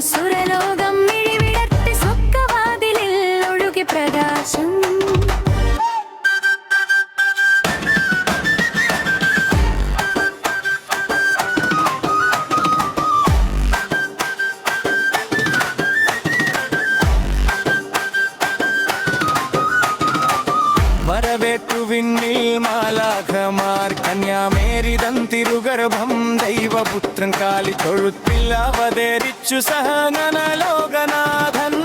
സുരലോകം മിഴിവിടർത്തി സ്വക്കവാതിലിൽ ഒഴുകി പ്രകാശം. വരവേറ്റുവിൻ മാലാഖമാർ കന്യാമേരിതൻ തിരുഗർഭം ദൈവപുത്രൻ കാലി തൊഴുത്തില്ലവതരിച്ചു സഹനന ലോകനാഥൻ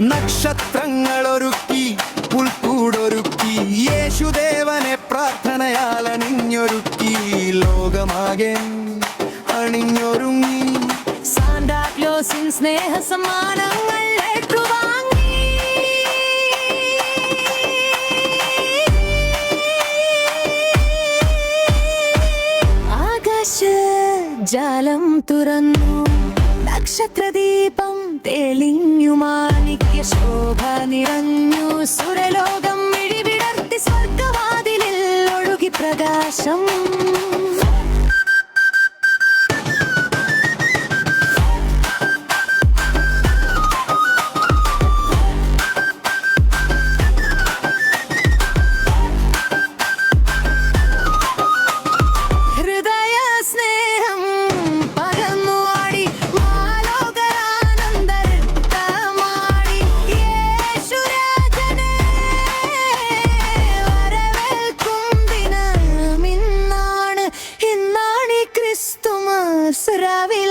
നക്ഷത്രങ്ങൾ ഒരുക്കി പുൽക്കൂടൊരുക്കി യേശുദേവനെ പ്രാർത്ഥനയാൽ അണിഞ്ഞൊരുക്കി ലോകമാകെ അണിഞ്ഞൊരുങ്ങി. സാന്റാക്ലോസിൻ സ്നേഹ സമ്മാനങ്ങൾ ജലം തുറന്നു നക്ഷത്രദീപം തെളിഞ്ഞുമാ ശോഭ നിറഞ്ഞു സുരലോകം മിഴിവിടർത്തി സ്വർഗവാതിലിൽ ഒഴുകി പ്രകാശം. otra vez.